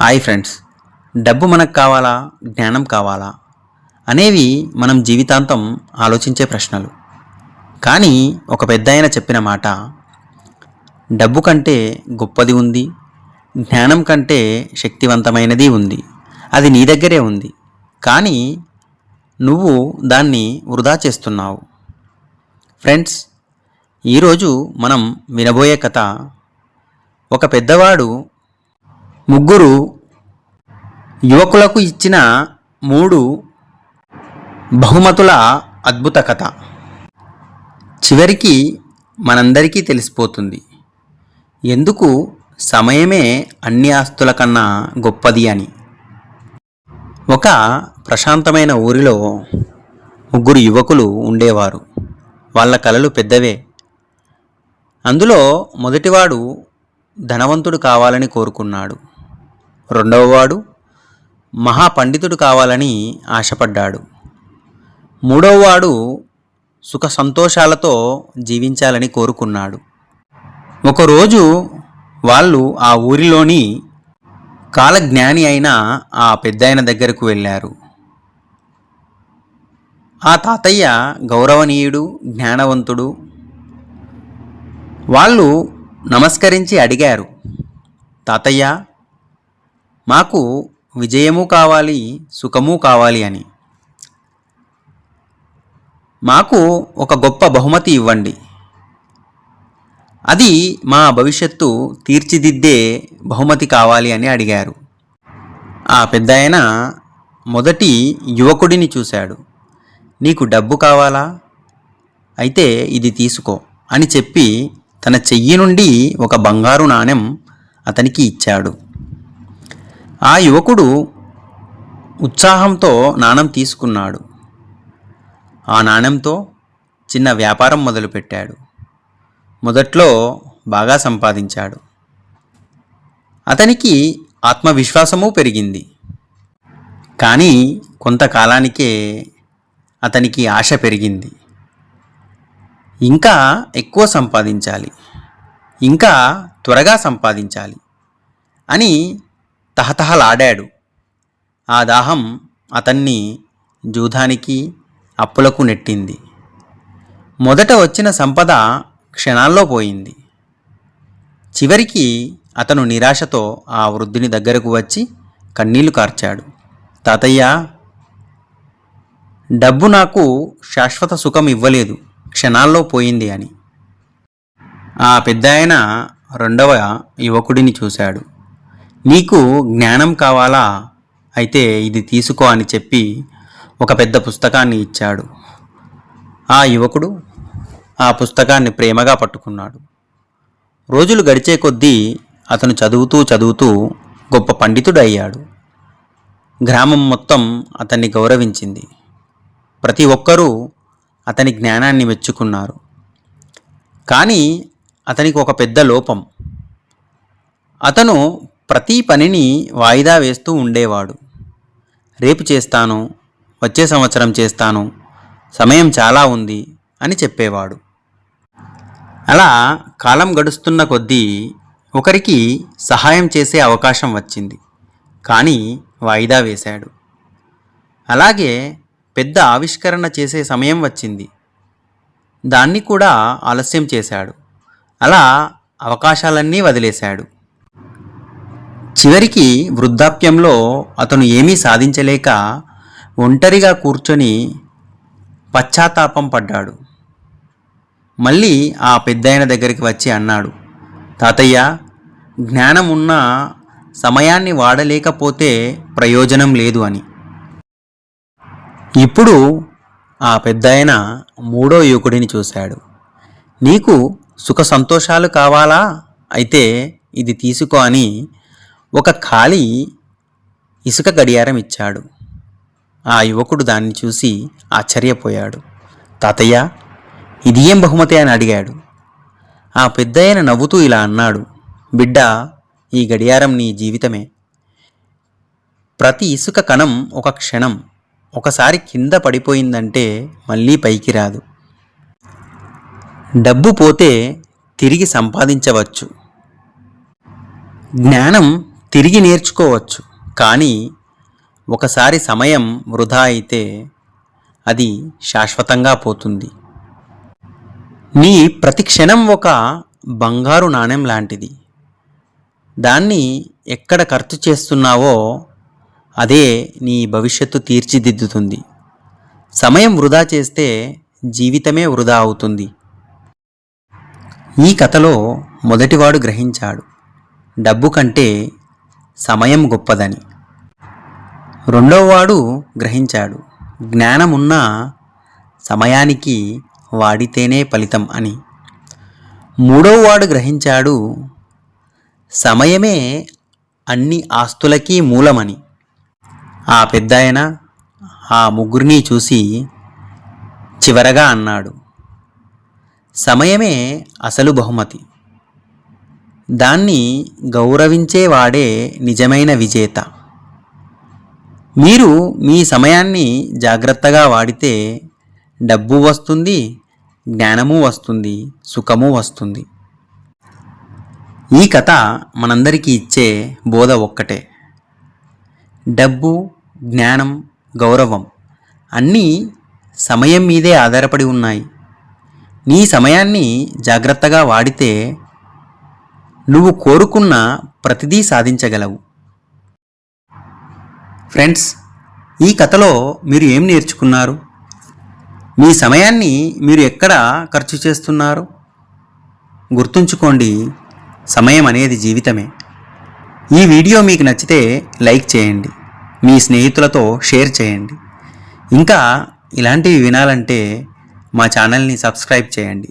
Hi friends. డబ్బు మనకు కావాలా? జ్ఞానం కావాలా? అనేవి మనం జీవితాంతం ఆలోచించే ప్రశ్నలు. కానీ ఒక పెద్ద ఆయన చెప్పిన మాట డబ్బు కంటే గొప్పది ఉంది జ్ఞానం కంటే శక్తివంతమైనది ఉంది. అది నీ దగ్గరే ఉంది. కానీ నువ్వు దాన్ని వృధా చేస్తున్నావు. ఫ్రెండ్స్ ఈరోజు మనం వినబోయే కథ ఒక పెద్దవాడు ముగ్గురు యువకులకు ఇచ్చిన మూడు బహుమతుల అద్భుత కథ. చివరికి మనందరికీ తెలిసిపోతుంది. ఎందుకు సమయమే అన్ని ఆస్తుల కన్నా గొప్పది అని. ఒక ప్రశాంతమైన ఊరిలో ముగ్గురు యువకులు ఉండేవారు. వాళ్ళ కలలు పెద్దవే. అందులో మొదటివాడు ధనవంతుడు కావాలని కోరుకున్నాడు. రెండవవాడు మహాపండితుడు కావాలని ఆశపడ్డాడు. మూడవవాడు సుఖ సంతోషాలతో జీవించాలని కోరుకున్నాడు. ఒకరోజు వాళ్ళు ఆ ఊరిలోని కాలజ్ఞాని అయిన ఆ పెద్దాయన దగ్గరకు వెళ్ళారు. ఆ తాతయ్య గౌరవనీయుడు జ్ఞానవంతుడు వాళ్ళు నమస్కరించి అడిగారు తాతయ్య మాకు విజయము కావాలి సుఖము కావాలి అని. మాకు ఒక గొప్ప బహుమతి ఇవ్వండి. అది మా భవిష్యత్తు తీర్చిదిద్దే బహుమతి కావాలి అని అడిగారు. ఆ పెద్దాయన మొదటి యువకుడిని చూశాడు. నీకు డబ్బు కావాలా? అయితే ఇది తీసుకో అని చెప్పి తన చెయ్యి నుండి ఒక బంగారు నాణెం అతనికి ఇచ్చాడు. ఆ యువకుడు ఉత్సాహంతో నాణం తీసుకున్నాడు. ఆ నాణ్యంతో చిన్న వ్యాపారం మొదలుపెట్టాడు. మొదట్లో బాగా సంపాదించాడు. అతనికి ఆత్మవిశ్వాసము పెరిగింది. కానీ కొంతకాలానికే అతనికి ఆశ పెరిగింది. ఇంకా ఎక్కువ సంపాదించాలి. ఇంకా త్వరగా సంపాదించాలి అని తహతహలాడాడు. ఆ దాహం అతన్ని జూదానికి అప్పులకు నెట్టింది. మొదట వచ్చిన సంపద క్షణాల్లో పోయింది. చివరికి అతను నిరాశతో ఆ వృద్ధుని దగ్గరకు వచ్చి కన్నీళ్ళు కార్చాడు. తాతయ్య డబ్బు నాకు శాశ్వత సుఖం ఇవ్వలేదు క్షణాల్లో పోయింది అని. ఆ పెద్దాయన రెండవ యువకుడిని చూశాడు. నీకు జ్ఞానం కావాలా? అయితే ఇది తీసుకో అని చెప్పి ఒక పెద్ద పుస్తకాన్ని ఇచ్చాడు. ఆ యువకుడు ఆ పుస్తకాన్ని ప్రేమగా పట్టుకున్నాడు. రోజులు గడిచే కొద్దీ అతను చదువుతూ చదువుతూ గొప్ప పండితుడు అయ్యాడు గ్రామం మొత్తం అతన్ని గౌరవించింది. ప్రతి ఒక్కరూ అతని జ్ఞానాన్ని మెచ్చుకున్నారు. కానీ అతనికి ఒక పెద్ద లోపం. అతను ప్రతి పనిని వాయిదా వేస్తూ ఉండేవాడు. రేపు చేస్తాను వచ్చే సంవత్సరం చేస్తాను సమయం చాలా ఉంది అని చెప్పేవాడు. అలా కాలం గడుస్తున్న కొద్దీ ఒకరికి సహాయం చేసే అవకాశం వచ్చింది. కానీ వాయిదా వేశాడు. అలాగే పెద్ద ఆవిష్కరణ చేసే సమయం వచ్చింది. దాన్ని కూడా ఆలస్యం చేశాడు. అలా అవకాశాలన్నీ వదిలేశాడు. చివరికి వృద్ధాప్యంలో అతను ఏమీ సాధించలేక ఒంటరిగా కూర్చొని పశ్చాత్తాపం పడ్డాడు. మళ్ళీ ఆ పెద్దాయన దగ్గరికి వచ్చి అన్నాడు తాతయ్య జ్ఞానం ఉన్న సమయాన్ని వాడలేకపోతే ప్రయోజనం లేదు అని. ఇప్పుడు ఆ పెద్దాయన మూడో యువకుడిని చూశాడు. నీకు సుఖ సంతోషాలు కావాలా? అయితే ఇది తీసుకో అని ఒక ఖాళీ ఇసుక గడియారం ఇచ్చాడు. ఆ యువకుడు దాన్ని చూసి ఆశ్చర్యపోయాడు. తాతయ్య ఇది ఏం బహుమతి అని అడిగాడు. ఆ పెద్దయ్యన నవ్వుతూ ఇలా అన్నాడు బిడ్డ ఈ గడియారం నీ జీవితమే. ప్రతి ఇసుక కణం ఒక క్షణం ఒకసారి కింద పడిపోయిందంటే మళ్ళీ పైకి రాదు. డబ్బు పోతే తిరిగి సంపాదించవచ్చు. జ్ఞానం తిరిగి నేర్చుకోవచ్చు. కానీ ఒకసారి సమయం వృధా అయితే అది శాశ్వతంగా పోతుంది. నీ ప్రతి క్షణం ఒక బంగారు నాణెం లాంటిది. దాన్ని ఎక్కడ ఖర్చు చేస్తున్నావో అదే నీ భవిష్యత్తు తీర్చిదిద్దుతుంది. సమయం వృధా చేస్తే జీవితమే వృధా అవుతుంది. ఈ కథలో మొదటివాడు గ్రహించాడు. డబ్బు కంటే సమయం గొప్పదని. రెండవవాడు గ్రహించాడు జ్ఞానమున్న సమయానికి వాడితేనే ఫలితం అని. మూడవవాడు గ్రహించాడు సమయమే అన్ని ఆస్తులకి మూలమని. ఆ పెద్దాయన ఆ ముగ్గురిని చూసి చివరగా అన్నాడు సమయమే అసలు బహుమతి. దాన్ని గౌరవించేవాడే నిజమైన విజేత. మీరు మీ సమయాన్ని జాగ్రత్తగా వాడితే డబ్బు వస్తుంది జ్ఞానము వస్తుంది సుఖము వస్తుంది. ఈ కథ మనందరికీ ఇచ్చే బోధ ఒక్కటే. డబ్బు జ్ఞానం గౌరవం అన్నీ సమయం మీదే ఆధారపడి ఉన్నాయి. నీ సమయాన్ని జాగ్రత్తగా వాడితే నువ్వు కోరుకున్న ప్రతిదీ సాధించగలవు. ఫ్రెండ్స్ ఈ కథలో మీరు ఏం నేర్చుకున్నారు? మీ సమయాన్ని మీరు ఎక్కడ ఖర్చు చేస్తున్నారు? గుర్తుంచుకోండి సమయం అనేది జీవితమే. ఈ వీడియో మీకు నచ్చితే లైక్ చేయండి మీ స్నేహితులతో షేర్ చేయండి. ఇంకా ఇలాంటివి వినాలంటే మా ఛానల్ని సబ్స్క్రైబ్ చేయండి.